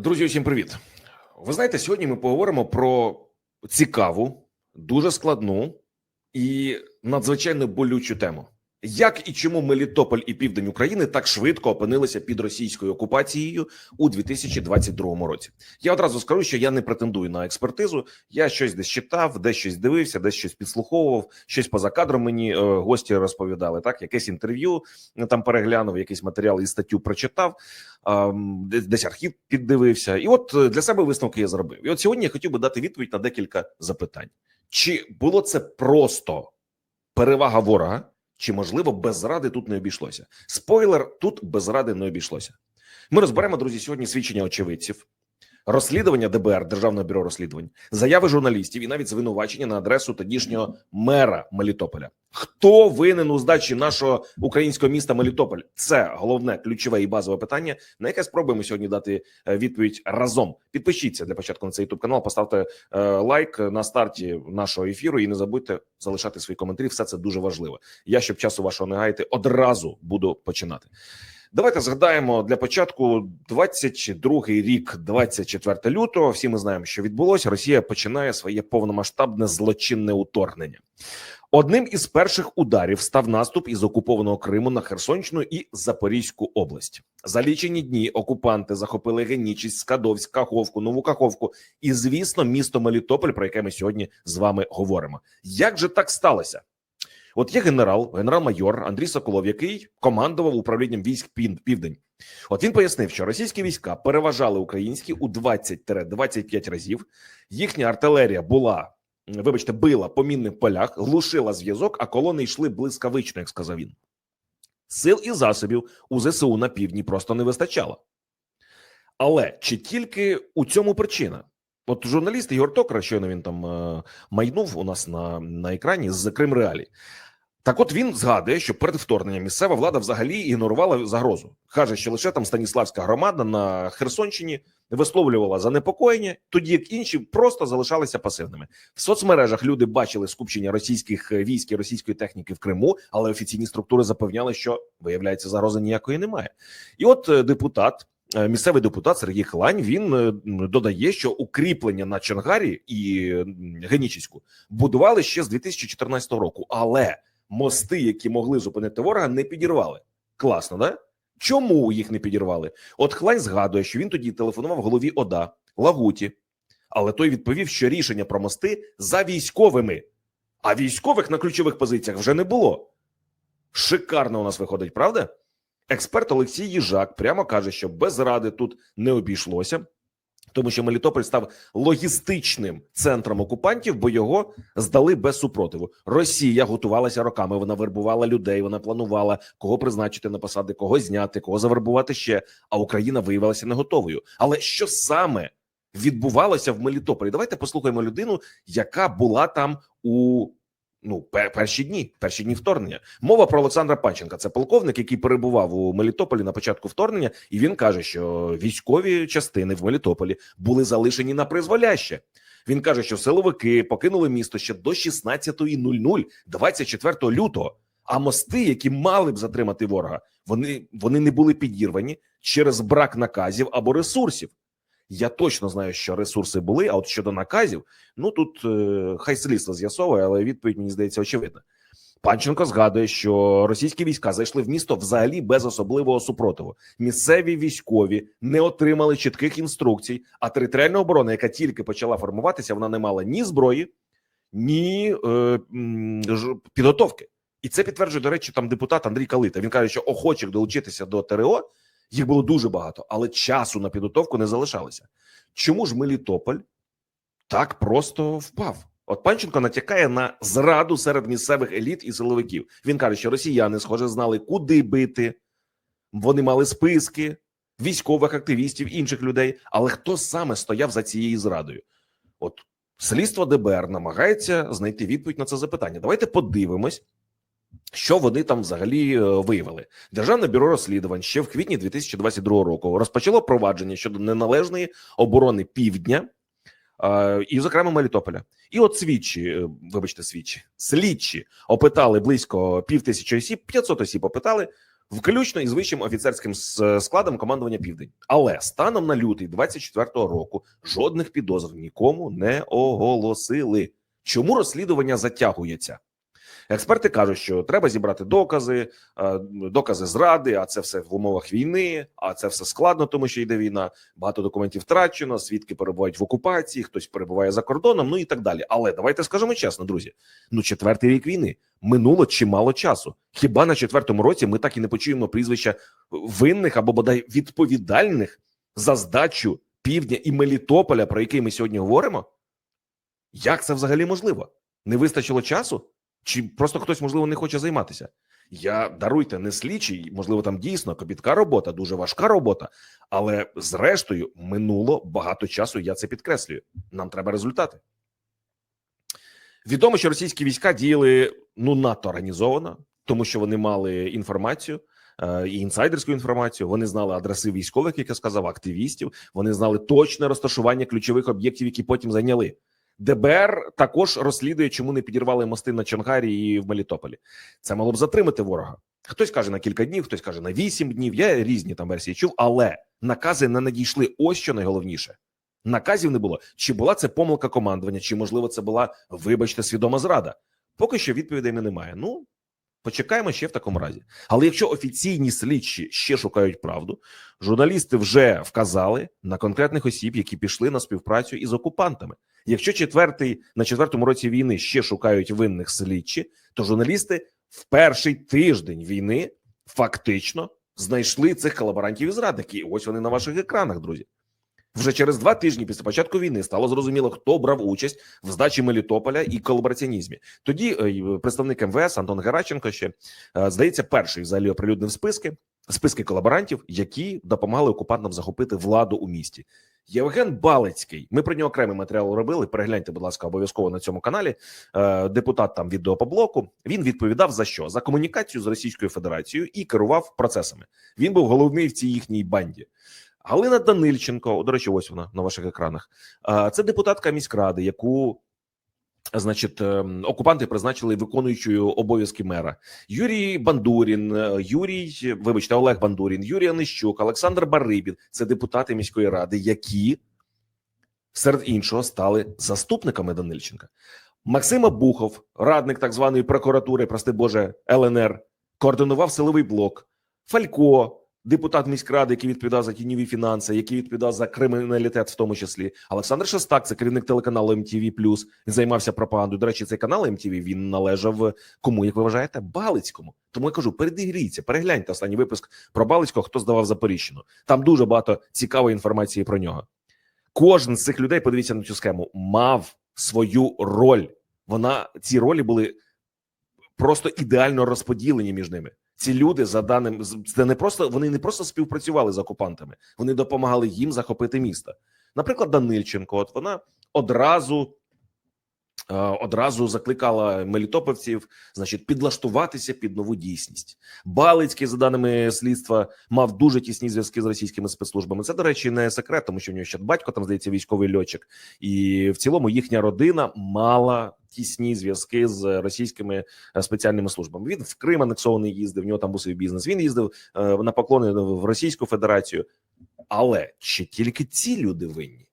Друзі, усім привіт. Ви знаєте, сьогодні ми поговоримо про цікаву, дуже складну і надзвичайно болючу тему. Як і чому Мелітополь і південь України так швидко опинилися під російською окупацією у 2022 році? Я одразу скажу, що я не претендую на експертизу. Я щось десь читав, десь щось дивився, десь щось підслуховував, щось поза кадром мені е, гості розповідали. Так, якесь інтерв'ю е, там переглянув, якийсь матеріал і статтю прочитав, десь, десь архів піддивився. І от е, для себе висновки я зробив. І от сьогодні я хотів би дати відповідь на декілька запитань: чи було це просто перевага ворога? Чи можливо без зради тут не обійшлося? Спойлер: тут без зради не обійшлося. Ми розберемо, друзі, сьогодні свідчення очевидців, розслідування ДБР Державного бюро розслідувань, заяви журналістів і навіть звинувачення на адресу тодішнього мера Мелітополя. Хто винен у здачі нашого українського міста Мелітополь? Це головне ключове і базове питання, на яке спробуємо сьогодні дати е, відповідь разом. Підпишіться для початку на цей youtube канал, поставте е, лайк на старті нашого ефіру і не забудьте залишати свої коментарі. Все це дуже важливо. Я щоб часу вашого не гаяти, одразу буду починати. Давайте згадаємо для початку 22-й рік, 24 лютого. Всі ми знаємо, що відбулося. Росія починає своє повномасштабне злочинне уторгнення. Одним із перших ударів став наступ із окупованого Криму на Херсонщину і Запорізьку область. За лічені дні окупанти захопили Генічість, Скадовськ, Каховку, Нову Каховку і, звісно, місто Мелітополь, про яке ми сьогодні з вами говоримо. Як же так сталося? От є генерал, генерал-майор Андрій Соколов, який командував управлінням військ Південь. От він пояснив, що російські війська переважали українські у 20-25 разів. Їхня артилерія була, вибачте, била по мінних полях, глушила зв'язок, а колони йшли блискавично, як сказав він. Сил і засобів у ЗСУ на півдні просто не вистачало. Але чи тільки у цьому причина? От журналіст Ігор Токар, щойно він там е, майнув у нас на, на екрані з Крим Реалі. Так, от він згадує, що перед вторгненням місцева влада взагалі ігнорувала загрозу. каже, що лише там Станіславська громада на Херсонщині висловлювала занепокоєння, тоді як інші просто залишалися пасивними. В соцмережах люди бачили скупчення російських е, військ і російської техніки в Криму, але офіційні структури запевняли, що виявляється загрози ніякої немає. І от е, депутат. е, Місцевий депутат Сергій Хлань він додає, що укріплення на Чангарі і Генічіську будували ще з 2014 року, але мости, які могли зупинити ворога, не підірвали. Класно, да? Чому їх не підірвали? От Хлань згадує, що він тоді телефонував голові ОДА Лагуті, але той відповів, що рішення про мости за військовими, а військових на ключових позиціях вже не було. Шикарно у нас виходить, правда? Експерт Олексій Їжак прямо каже, що без ради тут не обійшлося, тому що Мелітополь став логістичним центром окупантів, бо його здали без супротиву. Росія готувалася роками. Вона вербувала людей, вона планувала кого призначити на посади, кого зняти, кого завербувати ще. А Україна виявилася не готовою. Але що саме відбувалося в Мелітополі? Давайте послухаємо людину, яка була там у. Ну, пер- перші дні, перші дні вторгнення. Мова про Олександра Панченка. Це полковник, який перебував у Мелітополі на початку вторгнення, і він каже, що військові частини в Мелітополі були залишені на призволяще. Він каже, що силовики покинули місто ще до 16.00 24 лютого. А мости, які мали б затримати ворога, вони, вони не були підірвані через брак наказів або ресурсів. Я точно знаю, що ресурси були. А от щодо наказів, ну тут е, хай слідство з'ясовує, але відповідь мені здається очевидна. Панченко згадує, що російські війська зайшли в місто взагалі без особливого супротиву. Місцеві військові не отримали чітких інструкцій. А територіальна оборона, яка тільки почала формуватися, вона не мала ні зброї, ні е, підготовки. І це підтверджує, до речі, там депутат Андрій Калита. Він каже, що охочих долучитися до ТРО їх було дуже багато, але часу на підготовку не залишалося. Чому ж Мелітополь так просто впав? От Панченко натякає на зраду серед місцевих еліт і силовиків. Він каже, що росіяни, схоже, знали, куди бити. Вони мали списки військових активістів, інших людей. Але хто саме стояв за цією зрадою? От слідство ДБР намагається знайти відповідь на це запитання. Давайте подивимось, що вони там взагалі е, виявили. Державне бюро розслідувань ще в квітні 2022 року розпочало провадження щодо неналежної оборони півдня. е, І, зокрема, Мелітополя, і от свідчі, е, вибачте, свідчі, слідчі опитали близько пів тисячі осіб, 500 осіб опитали включно із вищим офіцерським складом командування Південь. Але станом на лютий 24-го року жодних підозр нікому не оголосили. Чому розслідування затягується? Експерти кажуть, що треба зібрати докази, е, докази зради, а це все в умовах війни, а це все складно, тому що йде війна. Багато документів втрачено, свідки перебувають в окупації, хтось перебуває за кордоном, ну і так далі. Але давайте скажемо чесно, друзі. Ну, четвертий рік війни минуло чимало часу. Хіба на четвертому році ми так і не почуємо прізвища винних або бодай відповідальних за здачу півдня і Мелітополя, про який ми сьогодні говоримо? Як це взагалі можливо? Не вистачило часу? Чи просто хтось, можливо, не хоче займатися? Я даруйте, не слідчий, можливо, там дійсно копітка робота, дуже важка робота, але зрештою минуло багато часу. Я це підкреслюю. Нам треба результати. Відомо, що російські війська діяли ну надто організовано, тому що вони мали інформацію. е, І інсайдерську інформацію вони знали адреси військових, як я сказав, активістів. Вони знали точне розташування ключових об'єктів, які потім зайняли. ДБР також розслідує, чому не підірвали мости на Чонгарі і в Мелітополі. Це мало б затримати ворога. Хтось каже на кілька днів, хтось каже на вісім днів. Я різні там версії чув, але накази не надійшли. Ось що найголовніше. Наказів не було. Чи була це помилка командування, чи можливо це була, вибачте, свідома зрада? Поки що відповідей ми немає. Ну почекаємо ще в такому разі. Але якщо офіційні слідчі ще шукають правду, журналісти вже вказали на конкретних осіб, які пішли на співпрацю із окупантами. Якщо четвертий на четвертому році війни ще шукають винних слідчі, то журналісти в перший тиждень війни фактично знайшли цих колаборантів і зрадників. І ось вони на ваших екранах, друзі. Вже через два тижні після початку війни стало зрозуміло, хто брав участь в здачі Мелітополя і колабораціонізмі. Тоді е, представник МВС Антон Гераченко ще е, здається, перший взагалі оприлюднив списки списки колаборантів, які допомагали окупантам захопити владу у місті. Євген Балицький. Ми про нього окремий матеріал робили. Перегляньте, будь ласка, обов'язково на цьому каналі. Е, депутат там від відеопоблоку. Він відповідав за що? За комунікацію з Російською Федерацією і керував процесами. Він був головний в цій їхній банді. Галина Данильченко, до речі, ось вона на ваших екранах. Це депутатка міськради, яку. Значить, ем, окупанти призначили виконуючою обов'язки мера Юрій Бандурін, е, Юрій, вибачте, Олег Бандурін, Юрій Онищук, Олександр Барибін це депутати міської ради, які серед іншого стали заступниками Данильченка. Максима Бухов, радник так званої прокуратури, прости Боже, ЛНР, координував силовий блок. Фалько, депутат міськради, який відповідав за тіньові фінанси, який відповідав за криміналітет, в тому числі. Олександр Шестак, це керівник телеканалу MTV+, він займався пропагандою. До речі, цей канал MTV, він належав кому, як ви вважаєте, Балицькому. Тому я кажу, передігріться, перегляньте останній випуск про Балицького, хто здавав Запоріжжяну. Там дуже багато цікавої інформації про нього. Кожен з цих людей, подивіться на цю схему, мав свою роль. Вона ці ролі були просто ідеально розподілені між ними. Ці люди, за даним це не просто вони не просто співпрацювали з окупантами, вони допомагали їм захопити місто. Наприклад, Данильченко, от вона одразу. Е, Одразу закликала мелітопольців, значить, підлаштуватися під нову дійсність. Балицький, за даними слідства, мав дуже тісні зв'язки з російськими спецслужбами. Це, до речі, не секрет, тому що в нього ще батько там здається військовий льотчик, і в цілому їхня родина мала тісні зв'язки з російськими е, спеціальними службами. Він в Крим анексований їздив. В нього там був свій бізнес. Він їздив е, на поклони в Російську Федерацію. Але чи тільки ці люди винні?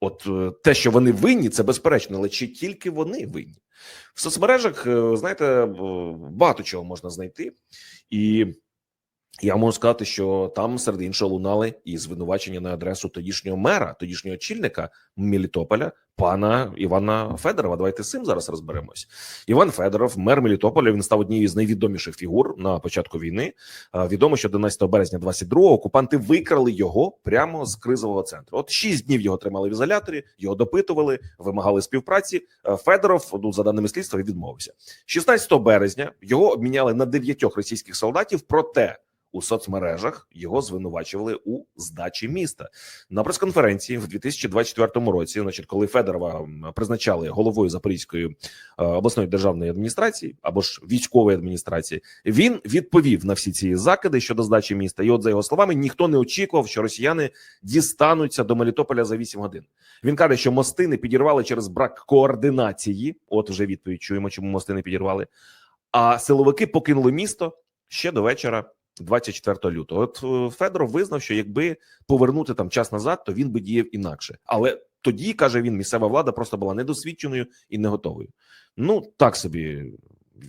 От е, те, що вони винні, це безперечно, але чи тільки вони винні? В соцмережах, е, знаєте, багато чого можна знайти, і я можу сказати, що там серед іншого лунали і звинувачення на адресу тодішнього мера, тодішнього очільника Мелітополя, пана Івана Федорова. Давайте з цим зараз розберемось. Іван Федоров, мер Мелітополя. Він став однією з найвідоміших фігур на початку війни. Відомо, що 11 березня 22-го окупанти викрали його прямо з кризового центру. От шість днів його тримали в ізоляторі, його допитували, вимагали співпраці. Федоров, ну за даними слідства, відмовився. 16 березня його обміняли на дев'ятьох російських солдатів. Проте у соцмережах його звинувачували у здачі міста на прес-конференції в 2024 році. Значить, коли Федорова призначали головою Запорізької е, обласної державної адміністрації або ж військової адміністрації, він відповів на всі ці закиди щодо здачі міста. І, от за його словами, ніхто не очікував, що росіяни дістануться до Мелітополя за 8 годин. Він каже, що мости не підірвали через брак координації. От вже відповідь чуємо, чому мости не підірвали. А силовики покинули місто ще до вечора. 24 лютого. От е, Федоров визнав, що якби повернути там час назад, то він би діяв інакше. Але тоді каже він, місцева влада просто була недосвідченою і не готовою. Ну так собі,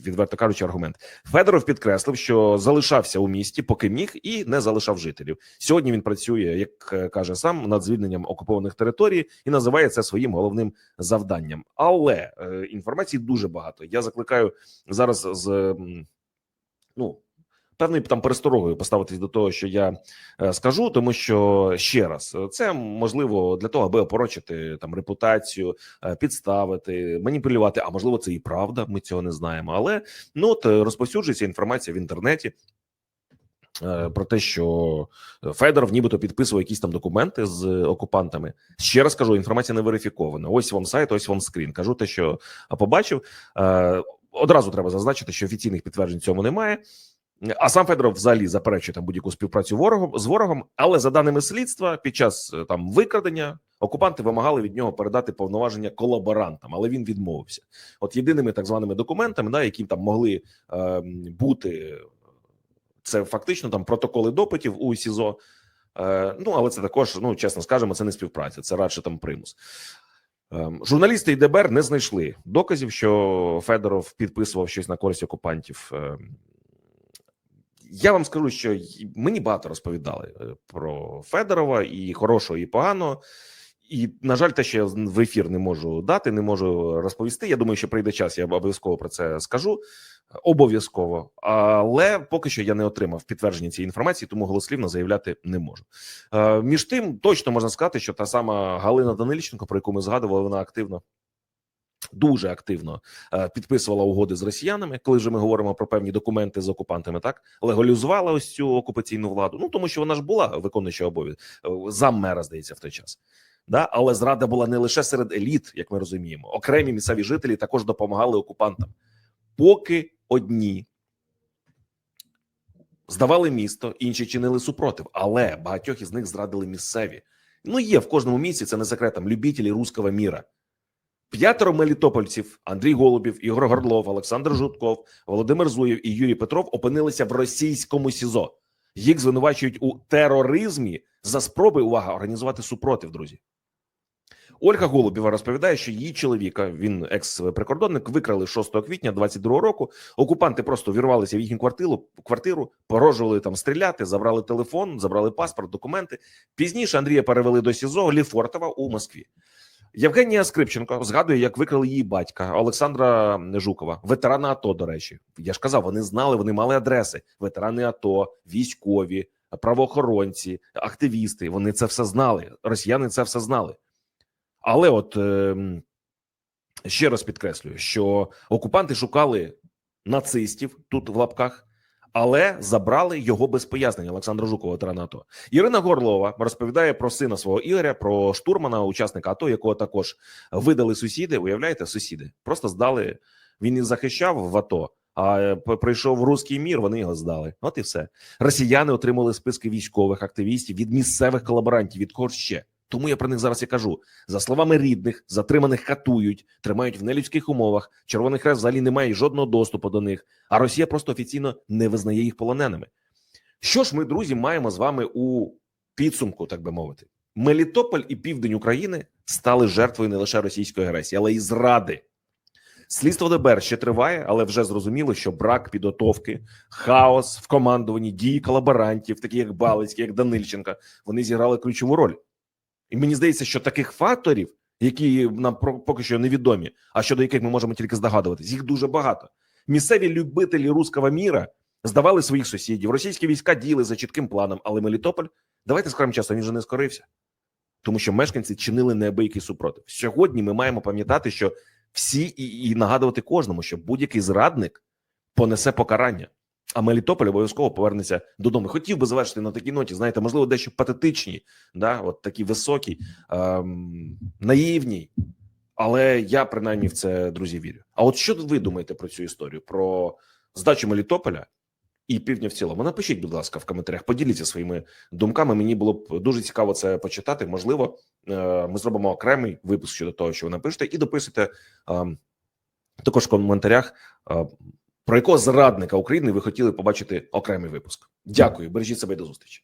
відверто кажучи, аргумент. Федоров підкреслив, що залишався у місті, поки міг, і не залишав жителів. Сьогодні він працює, як е, каже сам, над звільненням окупованих територій і називає це своїм головним завданням. Але е, інформації дуже багато. Я закликаю зараз з ну. Певною там пересторогою поставитись до того, що я е, скажу, тому що ще раз це можливо для того, аби опорочити там репутацію, е, підставити, маніпулювати. А можливо, це і правда. Ми цього не знаємо. Але ну от е, розповсюджується інформація в інтернеті. е, Про те, що Федоров нібито підписував якісь там документи з окупантами. Ще раз кажу, інформація не верифікована. Ось вам сайт, ось вам скрін. Кажу те, що побачив. Е, Одразу треба зазначити, що офіційних підтверджень цьому немає. А сам Федоров взагалі заперечує там будь-яку співпрацю ворогом з ворогом. Але за даними слідства, під час е, там викрадення окупанти вимагали від нього передати повноваження колаборантам, але він відмовився. От єдиними так званими документами, да, які там могли е, бути, це фактично там протоколи допитів у СІЗО. Е, ну але це також, ну чесно скажемо, це не співпраця, це радше там примус. Ем, Журналісти і ДБР не знайшли доказів, що Федоров підписував щось на користь окупантів. Я вам скажу, що мені багато розповідали е, про Федорова і хорошого, і поганого. І, на жаль, те, що я в ефір не можу дати, не можу розповісти. Я думаю, що прийде час, я обов'язково про це скажу. Обов'язково, але поки що я не отримав підтвердження цієї інформації, тому голослівно заявляти не можу. Е, між тим, точно можна сказати, що та сама Галина Данильченко, про яку ми згадували, вона активно. Дуже активно е, підписувала угоди з росіянами, коли вже ми говоримо про певні документи з окупантами, так легалізувала ось цю окупаційну владу. Ну тому що вона ж була виконуюча обов'язок зам мера, здається, в той час. Да, але зрада була не лише серед еліт, як ми розуміємо. Окремі місцеві жителі також допомагали окупантам. Поки одні здавали місто, інші чинили супротив, але багатьох із них зрадили місцеві. Ну є в кожному місці, це не секрет, там любителі руського міра. П'ятеро мелітопольців Андрій Голубів, Ігор Горлов, Олександр Жутков, Володимир Зуєв і Юрій Петров опинилися в російському СІЗО. Їх звинувачують у тероризмі за спроби увага організувати супротив. Друзі, Ольга Голубєва розповідає, що її чоловіка, він екс-прикордонник, викрали 6 квітня 22 року. Окупанти просто вірвалися в їхню квартиру, квартиру, порожували там стріляти, забрали телефон, забрали паспорт, документи. Пізніше Андрія перевели до СІЗО Ліфортова у Москві. Євгенія Скрипченко згадує, як викрали її батька Олександра Жукова, ветерана АТО. До речі, я ж казав, вони знали, вони мали адреси. Ветерани АТО, військові, правоохоронці, активісти. Вони це все знали. Росіяни це все знали. Але от е, ще раз підкреслюю, що окупанти шукали нацистів тут в лапках. Але забрали його без пояснення Олександра Жукова, ветерана АТО. Ірина Горлова розповідає про сина свого Ігоря, про штурмана, учасника АТО, якого також видали сусіди. Уявляєте, сусіди просто здали. Він їх захищав в АТО. А е, прийшов руський мір. Вони його здали. От і все. Росіяни отримали списки військових активістів від місцевих колаборантів. Від кого ще? Тому я про них зараз і кажу. За словами рідних, затриманих катують, тримають в нелюдських умовах. Червоний хрест взагалі не має жодного доступу до них. А Росія просто офіційно не визнає їх полоненими. Що ж ми, друзі, маємо з вами у підсумку, так би мовити? Мелітополь і південь України стали жертвою не лише російської агресії, але й зради. Слідство ДБР ще триває, але вже зрозуміло, що брак підготовки, хаос в командуванні дії колаборантів, такі як Балицький, як Данильченка, вони зіграли ключову роль. І мені здається, що таких факторів, які нам поки що невідомі, а щодо яких ми можемо тільки здогадуватись, їх дуже багато. Місцеві любителі руського міра здавали своїх сусідів. Російські війська діяли за чітким планом, але Мелітополь, давайте скажемо чесно, він же не скорився, тому що мешканці чинили неабиякий супротив. Сьогодні ми маємо пам'ятати, що всі і, і нагадувати кожному, що будь-який зрадник понесе покарання. А Мелітополь обов'язково повернеться додому. Хотів би завершити на такій ноті, знаєте, можливо, дещо патетичній, да, от такі високі, ем, наївній. Але я принаймні в це друзі вірю. А от що ви думаєте про цю історію? Про здачу Мелітополя і півдня в цілому? Напишіть, будь ласка, в коментарях. Поділіться своїми думками. Мені було б дуже цікаво це почитати. Можливо, е, ми зробимо окремий випуск щодо того, що ви напишете, і дописуйте ем, також в коментарях. е, Про якого зрадника України ви хотіли побачити окремий випуск? Дякую, бережіть себе і до зустрічі.